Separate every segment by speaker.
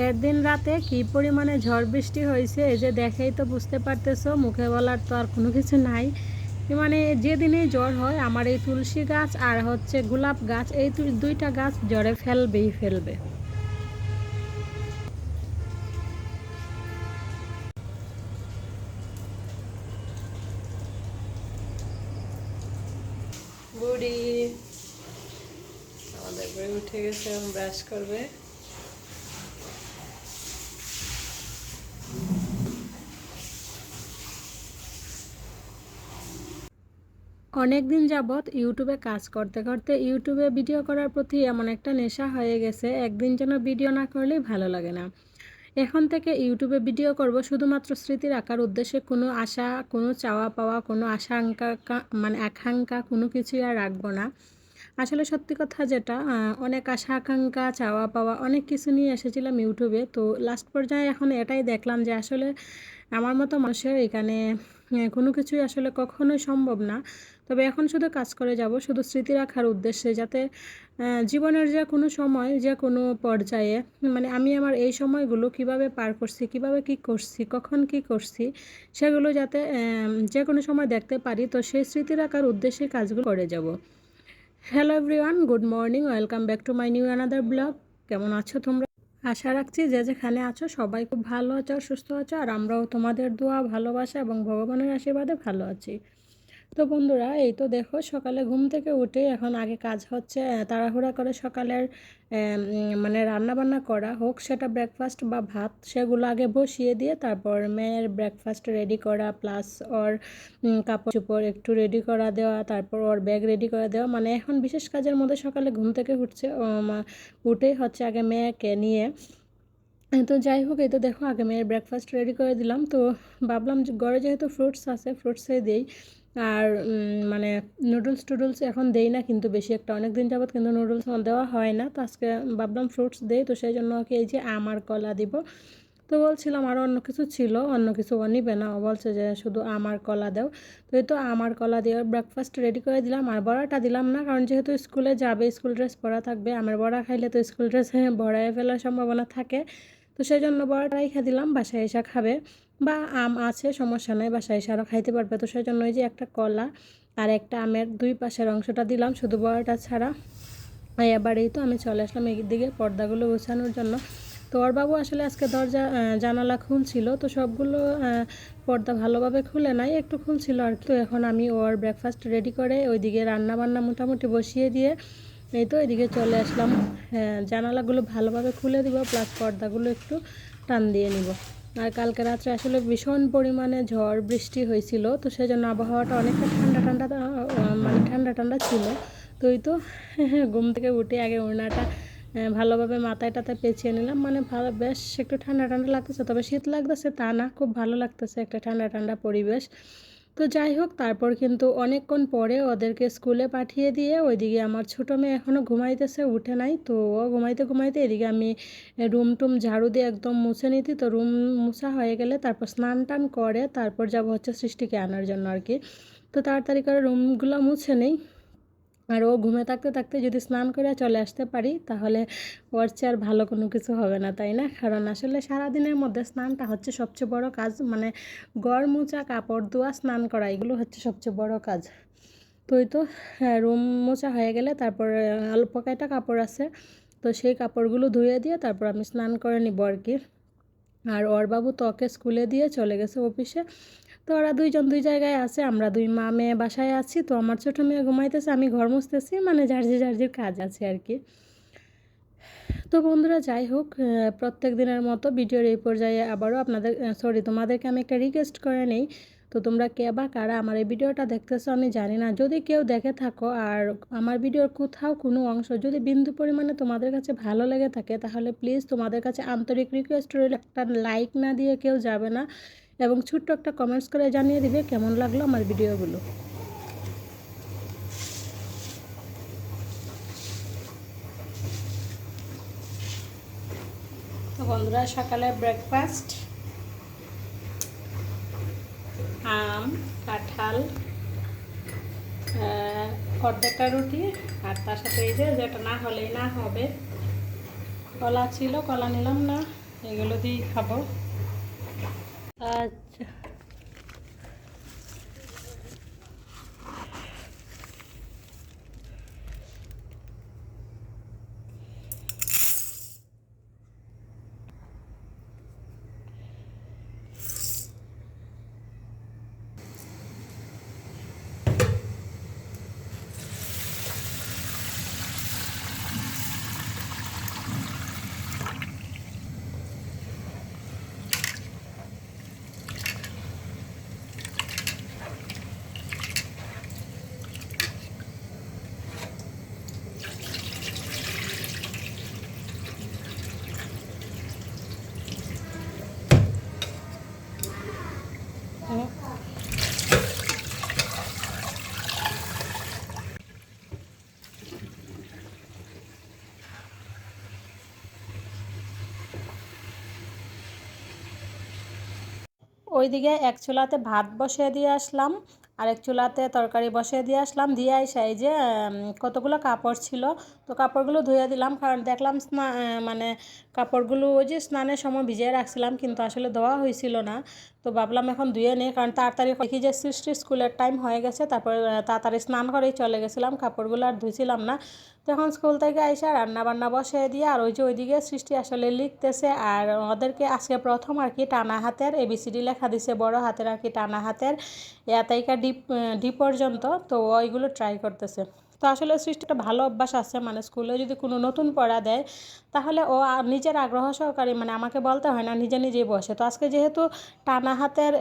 Speaker 1: আগের দিন রাতে কি পরিমাণে ঝড় বৃষ্টি হয়েছে এই যে দেখেই তো বুঝতে পারতেছো, মুখে বলার তো আর কোনো কিছু নাই। মানে যেদিনেই জ্বর হয় আমার এই তুলসী গাছ আর হচ্ছে গোলাপ গাছ, এই দুইটা গাছ জ্বরে ফেলবেই ফেলবে। বুড়ি। আমাদের উঠে গেছে ব্রাশ করবে। অনেক দিন যাবৎ ইউটিউবে কাজ করতে করতে ইউটিউবে ভিডিও করার প্রতি এমন একটা নেশা হয়ে গেছে, একদিন যেন ভিডিও না করলেই ভালো লাগে না। এখন থেকে ইউটিউবে ভিডিও করব শুধুমাত্র স্মৃতি রাখার উদ্দেশ্যে, কোনো আশা, কোনো চাওয়া পাওয়া, কোনো আশাঙ্কা মানে আকাঙ্ক্ষা, কোনো কিছুই আর রাখব না। আসলে সত্যি কথা যেটা অনেক আশা, আকাঙ্ক্ষা, চাওয়া পাওয়া অনেক কিছু নিয়ে এসেছিলাম ইউটিউবে। তো লাস্ট পর্যায়ে এখন এটাই দেখলাম যে আসলে আমার মতো মানুষের এখানে কোনো কিছুই আসলে কখনোই সম্ভব না। তবে এখন শুধু কাজ করে যাব, শুধু স্মৃতি রাখার উদ্দেশ্যে যাতে জীবনের যে কোনো সময়, যে কোনো পর্যায়ে মানে আমি আমার এই সময়গুলো কীভাবে পার করছি, কীভাবে কি করছি, কখন কি করছি, সেগুলো যাতে যে কোনো সময় দেখতে পারি, তো সেই স্মৃতি রাখার উদ্দেশ্যে কাজগুলো করে যাব। Hello everyone good morning welcome back to my new another blog কেমন আছো তোমরা? আশা রাখছি যে যেখানে আছো সবাই খুব ভালো আছো, সুস্থ আছো, আর আমরাও তোমাদের দোয়া, ভালোবাসা এবং ভগবানের আশীর্বাদে ভালো আছি। তো বন্ধুরা, এই তো দেখো সকালে ঘুম থেকে উঠে এখন আগে কাজ হচ্ছে তাড়াহুড়া করে সকালের মানে রান্না বান্না করা হোক, সেটা ব্রেকফাস্ট বা ভাত সেগুলো আগে বসিয়ে দিয়ে তারপর মেয়ের ব্রেকফাস্ট রেডি করা প্লাস ওর কাপড় চোপড় একটু রেডি করা দেওয়া, তারপর ওর ব্যাগ রেডি করে দেওয়া মানে এখন বিশেষ কাজের মধ্যে সকালে ঘুম থেকে উঠছে উঠেই হচ্ছে আগে মেয়েকে নিয়ে তো যাই হোক, এই তো দেখো, আগে মেয়ের ব্রেকফাস্ট রেডি করে দিলাম। তো ভাবলাম যে ঘরে যেহেতু ফ্রুটস আছে ফ্রুটসই দিই। আর মানে নুডলস টুডলস এখন দেই না, কিন্তু বেশি একটা। অনেক দিন যাবত কিন্তু নুডলস আমার দেওয়া হয় না, তো আজকে ভাবলাম ফ্রুটস দেই, তো সেই জন্য ওকে এই যে আমার কলা দিব। তো বলছিলাম আরও অন্য কিছু ছিল, অন্য কিছু ও নিবে না, ও বলছে যে শুধু আমার কলা দাও। তো এই তো আমার কলা দিয়ে ব্রেকফাস্ট রেডি করে দিলাম, আর বড়াটা দিলাম না, কারণ যেহেতু স্কুলে যাবে, স্কুল ড্রেস পরা থাকবে, আমার বড়া খাইলে তো স্কুল ড্রেস বড়ায় ফেলার সম্ভাবনা থাকে। তো সেই জন্য বড়াটা রেখে দিলাম, বাসায় এসে খাবে। বা আম আছে, সমস্যা নেই, বাসায় এসে আরও খাইতে পারবে। তো সেই জন্য ওই যে একটা কলা আর একটা আমের দুই পাশের অংশটা দিলাম, শুধু বড়াটা ছাড়া। এই এবার এই তো আমি চলে আসলাম এই দিকে পর্দাগুলো গোছানোর জন্য। তো ওর বাবু আসলে আজকে দরজা জানালা খুলছিল, তো সবগুলো পর্দা ভালোভাবে খুলে নাই, একটু খুলছিল আর কি। তো এখন আমি ওর ব্রেকফাস্ট রেডি করে ওইদিকে রান্না বান্না মোটামুটি বসিয়ে দিয়ে এই তো এদিকে চলে আসলাম। হ্যাঁ, জানালাগুলো ভালোভাবে খুলে দিব প্লাস পর্দাগুলো একটু টান দিয়ে নিব। আর কালকে রাত্রে আসলে ভীষণ পরিমাণে ঝড় বৃষ্টি হয়েছিল তো সেই জন্য আবহাওয়াটা অনেকটা ঠান্ডা ঠান্ডা মানে ঠান্ডা ঠান্ডা ছিল। তো এই তো ঘুম থেকে উঠে আগে ওড়নাটা ভালোভাবে মাথায় টাথায় পেঁচিয়ে নিলাম। মানে ভালো বেশ একটু ঠান্ডা ঠান্ডা লাগতেছে তবে শীত লাগতেছে তা না খুব ভালো লাগতেছে একটা ঠান্ডা ঠান্ডা পরিবেশ। তো যাই হোক, তারপর কিন্তু অনেকক্ষণ পরে ওদেরকে স্কুলে পাঠিয়ে দিয়ে ওইদিকে আমার ছোটো মেয়ে এখনও ঘুমাইতেছে, উঠে নাই। তো ও ঘুমাইতে ঘুমাইতে এদিকে আমি রুম টুম ঝাড়ু দিয়ে একদম মুছে নিতি তো রুম মুছা হয়ে গেলে তারপর স্নান টান করে তারপর যাব হচ্ছে সৃষ্টিকে আনার জন্য আর কি। তো তাড়াতাড়ি করে রুমগুলো মুছে নেই। আর ও ঘুমে থাকতে থাকতে যদি স্নান করে চলে আসতে পারি, তাহলে ওর চেয়ে আর ভালো কোনো কিছু হবে না, তাই না? কারণ আসলে সারাদিনের মধ্যে স্নানটা হচ্ছে সবচেয়ে বড় কাজ মানে গড় মোচা কাপড় ধোয়া, স্নান করা, এগুলো হচ্ছে সবচেয়ে বড় কাজ। তো এই তো রুম মোচা হয়ে গেলে তারপর অল্প কয়টা কাপড় আছে। তো সেই কাপড়গুলো ধুয়ে দিয়ে তারপর আমি স্নান করে নিব আর কি। আর ওর বাবু তো স্কুলে দিয়ে চলে গেছে অফিসে। তো ওরা দুইজন দুই জায়গায় আছে, আমরা দুই মা মেয়ে বাসায় আছি, তো আমার ছোটো মেয়ে ঘুমাইতেছে, আমি ঘর মুছতেছি মানে যার যে কাজ আছে আর কি তো বন্ধুরা যাই হোক প্রত্যেক দিনের মতো ভিডিওর এই পর্যায়ে আবারও আপনাদের সরি তোমাদেরকে আমি একটা রিকোয়েস্ট করে নেই। তো তোমরা কে বা কারা আমার এই ভিডিওটা দেখতেছো আমি জানি না। যদি কেউ দেখে থাকো আর আমার ভিডিওর কোথাও কোনো অংশ যদি বিন্দু পরিমাণে তোমাদের কাছে ভালো লেগে থাকে, তাহলে প্লিজ তোমাদের কাছে আন্তরিক রিকোয়েস্ট রইল। একটা লাইক না দিয়ে কেউ যাবে না। এবং ছোট্ট একটা কমেন্টস করে জানিয়ে দিবে কেমন লাগল আমার ভিডিওগুলো তো বন্ধুরা, সকালে ব্রেকফাস্ট আম, কাঁঠাল অর্ধেকটা রুটি, আর তার সাথে এই যে যেটা না হলেই না হবে, কলা ছিল, কলা নিলাম না, এগুলো দিয়েই খাব। আচ্ছা ওইদিকে এক চুলাতে ভাত বসিয়ে দিয়ে আসলাম, আর এক চুলাতে তরকারি বসিয়ে দিয়ে আসলাম। দিয়ে আইসা এই যে কতগুলো কাপড় ছিল তো কাপড়গুলো ধুয়ে দিলাম, কারণ দেখলাম স্না মানে কাপড়গুলো ওই যে স্নানের সময় ভিজিয়ে রাখছিলাম, কিন্তু আসলে ধোয়া হয়েছিল না। তো ভাবলাম এখন ধুয়ে নেই, কারণ তাড়াতাড়ি দেখি যে সৃষ্টি স্কুলের টাইম হয়ে গেছে, তারপর তাড়াতাড়ি স্নান করেই চলে গেছিলাম, কাপড়গুলো আর ধুইছিলাম না। তখন স্কুল থেকে আইসা রান্না বান্না বসিয়ে দিয়ে, আর ওই যে ওইদিকে সৃষ্টি আসলে লিখতেছে, আর ওদেরকে আজকে প্রথম আর কি টানা হাতের এবিসিডি লেখা দিছে, বড় হাতের আর কি টানা হাতের এতাইকা ডিপ ডি পর্যন্ত, তো ওইগুলো ট্রাই করতেছে। তো আসলে সৃষ্টিটা ভালো অভ্যাস আছে মানে স্কুলে যদি কোনো নতুন পড়া দেয়, তাহলে ও নিজের আগ্রহ সহকারে মানে আমাকে বলতে হয় না, নিজে নিজেই বসে। তো আজকে যেহেতু টানা হাতের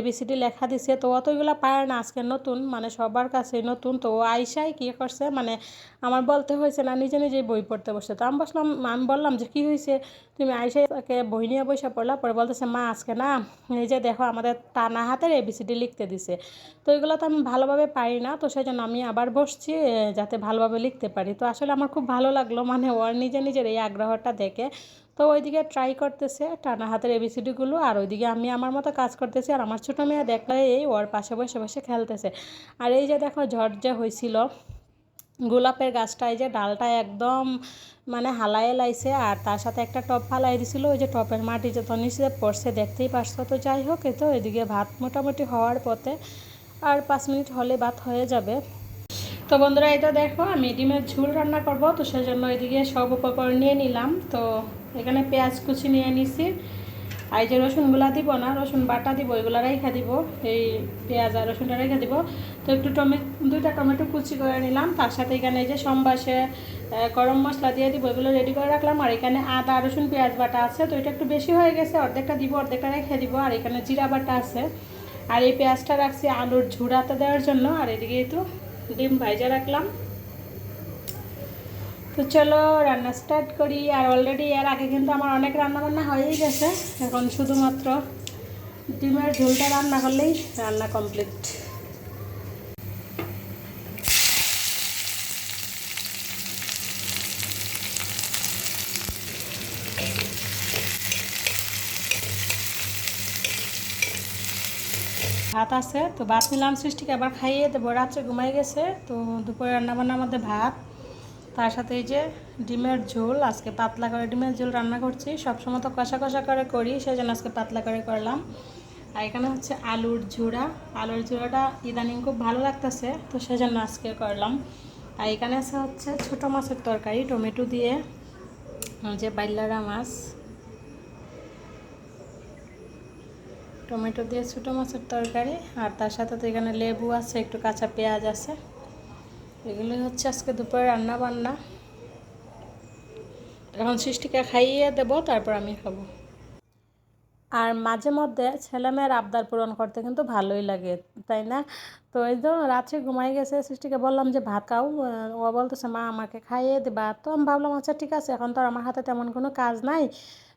Speaker 1: এবিসিডি লেখা দিছে, তো অতগুলো পারে না, আজকে নতুন মানে সবার কাছে নতুন, তো ও আইসাই কী করছে মানে আমার বলতে হয়েছে না, নিজে নিজেই বই পড়তে বসে তো আমি বসলাম, আমি বললাম যে, কী হয়েছে তুমি আইসাই তাকে বই নিয়ে বসে পড়লা? পরে বলতেছে, মা, আজকে না, এই যে দেখো আমাদের টানা হাতের এবিসিডি লিখতে দিছে। তো এগুলো তো আমি ভালোভাবে পারি না, তো সেই জন্য আমি আবার বসছি যাতে ভালোভাবে লিখতে পারি। তো আসলে আমার খুব ভালো লাগল মানে ওর নিজে নিজের এই আগ্রহটা দেখে। তো ওইদিকে ট্রাই করতেছে টানা হাতের এবিসিডিগুলো আর ওইদিকে আমি আমার মতো কাজ করতেছি, আর আমার ছোটো মেয়ে দেখলে এই ওর পাশে বসে বসে খেলতেছে। আর এই যে দেখো ঝড় যে হয়েছিল গোলাপের গাছটা, এই যে ডালটা একদম মানে হালায় লাইছে, আর তার সাথে একটা টপ ফালাই দিছিল, ওই যে টপের মাটি যত নিচে পড়ছে দেখতেই পারছ। তো যাই হোক এই তো এদিকে ভাত মোটামুটি হওয়ার পথে, আর পাঁচ মিনিট হলে ভাত হয়ে যাবে। তো বন্ধুরা এটা দেখো, আমি ডিমের ঝুল রান্না করব, তো সেই জন্য এদিকে সব উপকরণ নিয়ে নিলাম। তো এখানে পেঁয়াজ কুচি নিয়ে নিছি। আর যে রসুনগুলা দিব না, রসুন বাটা দিব, এগুলো রেখে দিব। এই পেঁয়াজ আর রসুনটা রেখে দিব। তো একটু টমেটো দুইটা টমেটো কুচি করে নিলাম। তার সাথে এখানে এই যে সম্বাসে গরম মশলা দিয়ে দিব, এগুলো রেডি করে রাখলাম। আর এখানে আদা, রসুন, পেঁয়াজ বাটা আছে। তো এটা একটু বেশি হয়ে গেছে, অর্ধেকটা দিব, অর্ধেকটা রেখে দিব। আর এখানে জিরা বাটা আছে। আর এই পেঁয়াজটা রাখছি আলুর ঝুড়াতে দেওয়ার জন্য। আর এদিকে একটু ডিম ভাইজা রাখলাম। তো চলো রান্না স্টার্ট করি। আর অলরেডি এর আগে কিন্তু আমার অনেক রান্নাবান্না হয়েই গেছে। এখন শুধুমাত্র ডিমের ঝোলটা রান্না করলেই রান্না কমপ্লিট ভাত আছে, তো ভাত নিলাম, সৃষ্টিকে আবার খাইয়ে দেবো। রাত্রে ঘুমাই গেছে, তো দুপুরে রান্না বান্নার মধ্যে ভাত। তার সাথে এই যে ডিমের ঝোল, আজকে পাতলা করে ডিমের ঝোল রান্না করছি। সবসময় তো কষা কষা করে করি সেই জন্য আজকে পাতলা করে করলাম। আর এখানে হচ্ছে আলুর ঝুড়া। আলুর ঝুড়াটা ইদানিং খুব ভালো লাগতেছে, তো সেই জন্য আজকে করলাম। আর এখানে আছে হচ্ছে ছোটো মাছের তরকারি, টমেটো দিয়ে, যে বাইলারা মাছ। টমেটো দিয়ে ছোটো মাছের তরকারি, আর তার সাথে তো এখানে লেবু আছে, একটু কাঁচা পেঁয়াজ আছে। এগুলো হচ্ছে আজকে দুপুরে রান্না বান্না। এখন সৃষ্টিকে খাইয়ে দেবো, তারপর আমি খাব। আর মাঝে মধ্যে ছেলেমেয়ের আবদার পূরণ করতে কিন্তু ভালোই লাগে, তাই না? তো এই তো রাত্রে ঘুমাই গেছে, সৃষ্টিকে বললাম যে ভাত খাও ও বলতেছে, মা, আমাকে খাইয়ে দেবা। তো আমি ভাবলাম আচ্ছা ঠিক আছে, এখন তো আমার হাতে তেমন কোনো কাজ নাই।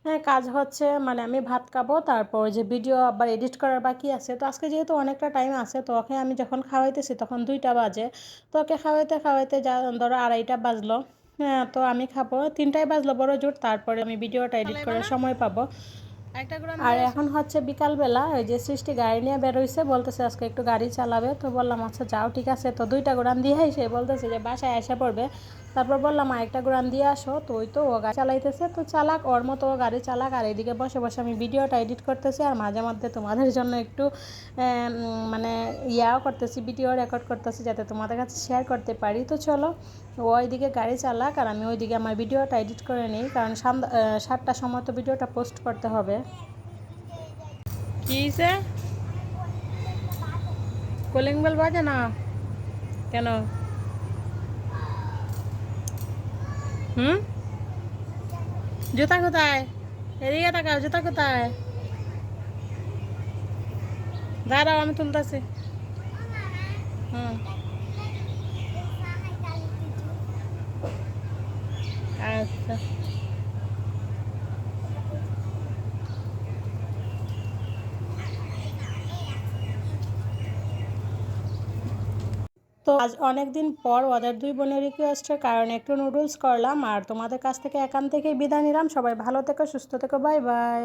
Speaker 1: হ্যাঁ কাজ হচ্ছে মানে আমি ভাত খাব তারপর যে ভিডিও আবার এডিট করার বাকি আছে। তো আজকে যেহেতু অনেকটা টাইম আছে তো ওকে আমি যখন খাওয়াইতেছি তখন দুইটা বাজে। তো ওকে খাওয়াইতে খাওয়াইতে যা ধরো আড়াইটা বাজলো। হ্যাঁ তো আমি খাব। তিনটায় বাজলো বড় জোর। তারপরে আমি ভিডিওটা এডিট করার সময় পাবো। আর এখন হচ্ছে বিকালবেলা ওই যে সৃষ্টি গাড়ি নিয়ে বেরোইছে বলতেছে আজকে একটু গাড়ি চালাবে। তো বললাম আচ্ছা যাও ঠিক আছে। তো দুইটা গোড়ান দিয়েই সে বলতেছে যে বাসায় এসে পড়বে। তারপর বললাম, আরেকটা গ্রাম দিয়ে আসো। তো ওই তো ও গাড়ি চালাইতেছে। তো চালাক, ওর মতো ও গাড়ি চালাক, আর এদিকে বসে বসে আমি ভিডিওটা এডিট করতেছি, আর মাঝে মধ্যে তোমাদের জন্য একটু মানে ইয়াও করতেছি, ভিডিও রেকর্ড করতেছি, যাতে তোমাদের কাছে শেয়ার করতে পারি। তো চলো, ও ওইদিকে গাড়ি চালাক, আর আমি ওইদিকে আমার ভিডিওটা এডিট করে নিই, কারণ সাতটার সময় তো ভিডিওটা পোস্ট করতে হবে। কী কলিং বেল বাজে না? কেন? হুম জুতা কোথায় এদিকে তাকাও জুতা কোথায় দাঁড়াও আমি তুলতেছি হুম আচ্ছা তো আজ অনেক দিন পর ওদের দুই বোনের রিকোয়েস্টের কারণে একটু নুডলস করলাম। আর তোমাদের কাছ থেকে একান থেকেই বিদায় নিলাম। সবাই ভালো থেকো, সুস্থ থেকো। Bye bye